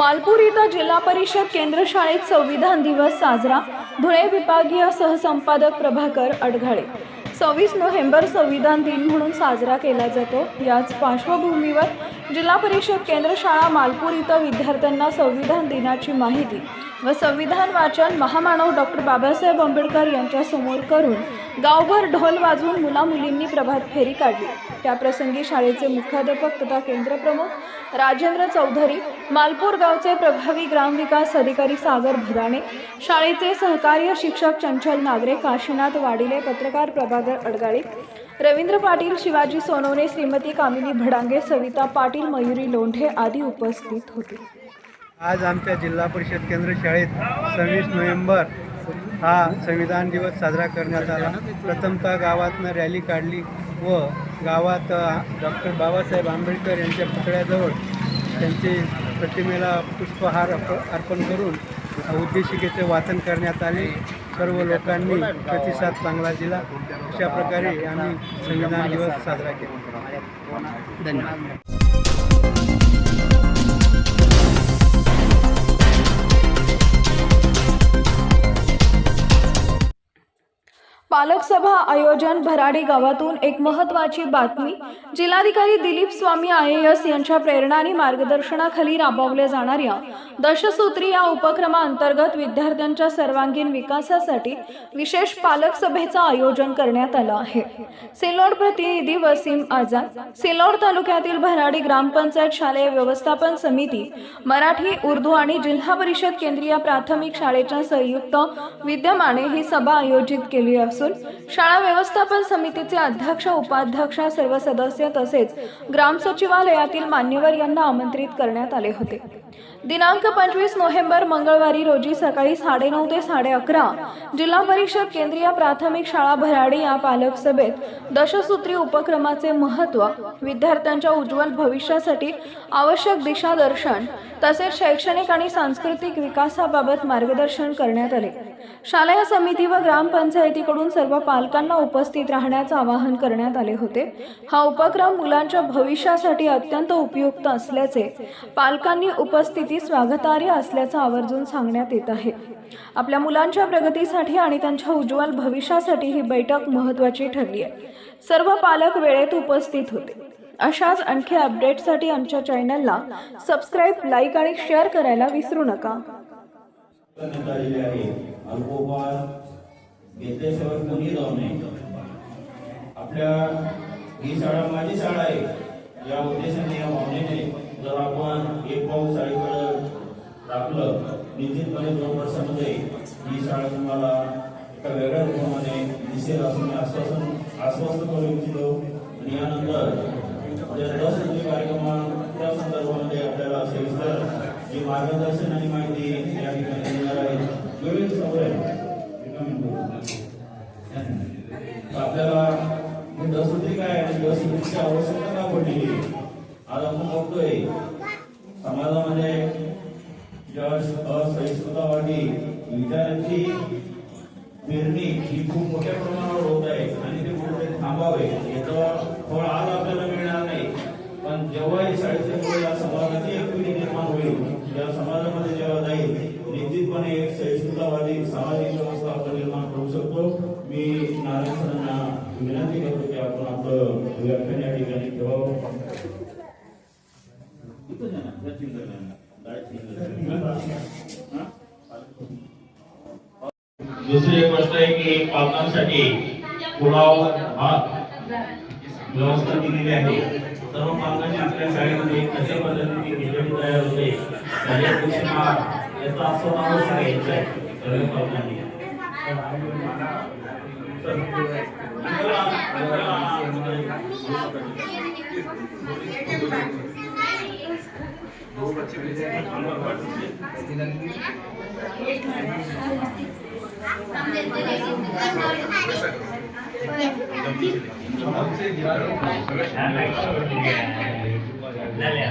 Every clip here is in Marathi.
मालपूर इथं जिल्हा परिषद केंद्र शाळेत संविधान दिवस साजरा. धुळे विभागीय सहसंपादक प्रभाकर अडघाळे. सव्वीस नोव्हेंबर संविधान दिन म्हणून साजरा केला जातो. याच पार्श्वभूमीवर जिल्हा परिषद केंद्र शाळा मालपूर इथं विद्यार्थ्यांना संविधान दिनाची माहिती व संविधान वाचन महामानव डॉक्टर बाबासाहेब आंबेडकर यांच्यासमोर करून गावभर ढोल वाजवून मुला मुलींनी प्रभात फेरी काढली. त्याप्रसंगी शाळेचे मुख्याध्यापक तथा केंद्रप्रमुख राजेंद्र चौधरी मालपूर गावचे प्रभावी ग्रामविकास अधिकारी सागर भदाणे शाळेचे सहकार्य शिक्षक चंचल नागरे काशीनाथ वाडिले पत्रकार प्रभाकर अडगाळे रवींद्र पाटील शिवाजी सोनवणे श्रीमती कामिनी भडांगे सविता पाटील मयुरी लोंढे आदी उपस्थित होते. आज आमच्या जिल्हा परिषद केंद्र शाळेत सव्वीस नोव्हेंबर हा संविधान दिवस साजरा करण्यात आला. प्रथमतः गावातनं रॅली काढली व गावात डॉक्टर बाबासाहेब आंबेडकर यांच्या पुतळ्याजवळ त्यांची प्रतिमेला पुष्पहार अर्पण करून उद्देशिकेचे वाचन करण्यात आले. सर्व लोकांनी प्रतिसाद चांगला दिला. अशा प्रकारे आम्ही संविधान दिवस साजरा केला. धन्यवाद. पालक सभा आयोजन भराडी गावातून एक महत्त्वाची बातमी. जिल्हाधिकारी Dilip Swami I A S यांच्या प्रेरणा आणि मार्गदर्शनाखाली राबवल्या जाणाऱ्या दशसूत्री या उपक्रमाअंतर्गत विद्यार्थ्यांच्या सर्वांगीण विकासासाठी विशेष पालक सभेचं आयोजन करण्यात आलं आहे. सिल्लोड प्रतिनिधी वसीम आझाद सिल्लोड तालुक्यातील भराडी ग्रामपंचायत शालेय व्यवस्थापन समिती मराठी उर्दू आणि जिल्हा परिषद केंद्रीय प्राथमिक शाळेच्या संयुक्त विद्यमाने ही सभा आयोजित केली असून शाळा व्यवस्थापन समितीचे अध्यक्ष उपाध्यक्ष सर्व सदस्य तसेच ग्रामसचिवालयातील मान्यवर यांना आमंत्रित करण्यात आले होते. दिनांक पंचवीस नोव्हेंबर मंगळवारी रोजी सकाळी साडेनऊ ते साडे अकरा जिल्हा परिषद केंद्रीय प्राथमिक शाळा भराडी या पालक सभेत दशसूत्री उपक्रमाचे महत्त्व विद्यार्थ्यांच्या उज्ज्वल भविष्यासाठी आवश्यक दिशादर्शन तसेच शैक्षणिक आणि सांस्कृतिक विकासाबाबत मार्गदर्शन करण्यात आले. शालेय समिती व ग्रामपंचायतीकडून सर्व पालकांना उपस्थित राहण्याचं आवाहन करण्यात आले होते. हा उपक्रम मुलांच्या भविष्यासाठी अत्यंत उपयुक्त असल्याचे पालकांनी उपस्थिती स्वागतार्ह असल्याचं आवर्जून सांगण्यात येत आहे. आपल्या मुलांच्या प्रगतीसाठी आणि त्यांच्या उज्ज्वल भविष्यासाठी ही बैठक महत्त्वाची ठरली आहे. सर्व पालक वेळेत उपस्थित होते. अशाच आणखी अपडेटसाठी आमच्या चॅनलला सबस्क्राईब लाईक आणि शेअर करायला विसरू नका करण्यात आलेले आहे अल्पोपहार घेतल्याशिवाय कोणी जाऊ नये. आपल्या ही शाळा माझी शाळा आहे. या उद्देशाने या भावनेने जर आपण एक पाऊस शाळेकडे टाकलं निश्चितपणे दोन वर्षामध्ये ही शाळा तुम्हाला एका वेगळ्या रूपामध्ये दिसेल असं मी आश्वासन आश्वस्त करू इच्छितो. आणि यानंतर दस रुपये कार्यक्रमात त्या संदर्भामध्ये आपल्याला सविस्तर जी मार्गदर्शन आणि माहिती या ठिकाणी देणार आहे समोर सवरे आपल्याला ही काय आणि आवश्यकता का पडलेली आहे? आज आपण बघतोय समाजामध्ये असहिष्णुता वाढली विचारांची पेरणी ही खूप मोठ्या प्रमाणावर होत आहे आणि ते कुठे थांबावे याचं फळ आज आपल्याला मिळणार नाही पण जेव्हा हे शाळेच्या मुळे या समाजाची एक पिढी निर्माण होईल या समाजामध्ये जेव्हा जाईल निश्चितपणे एक सहिष्णुतावादी सामाजिक व्यवस्था आपण निर्माण करू शकतो मी नारायण सरांना विनंती करतो की आपण आपलं व्याख्यान या ठिकाणी ठेवावं. हा? दुसरी एक गोष्ट आहे की पालकांसाठी पुलाव भात व्यवस्था दिलेली आहे सर्व पालकांची आपल्या शाळेमध्ये कशा पद्धतीने खिचडी तयार होते त्याच्या दिवशी हा याचा समावेश घ्यायचा आहे झाल्या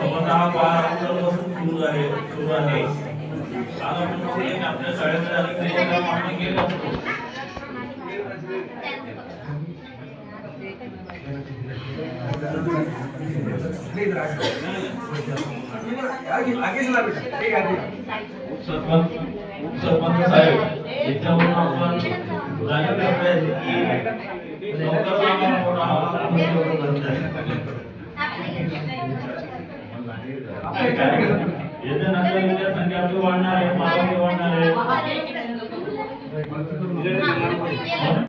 चहा चालू आहे तोपर्यंत आपण सुरू आहे सुरू आहे. आज आपण आपल्या शाळेमध्ये अनेक कार्यक्रम आपण केले असतो उपसरपंच उपसरपंच साहेब याच्यावरून आपण जाणून घेतलं की लवकर आम्हाला मोठा करत आहे. సంఖ్యలు వాడినారే మానవులు వాడినారే.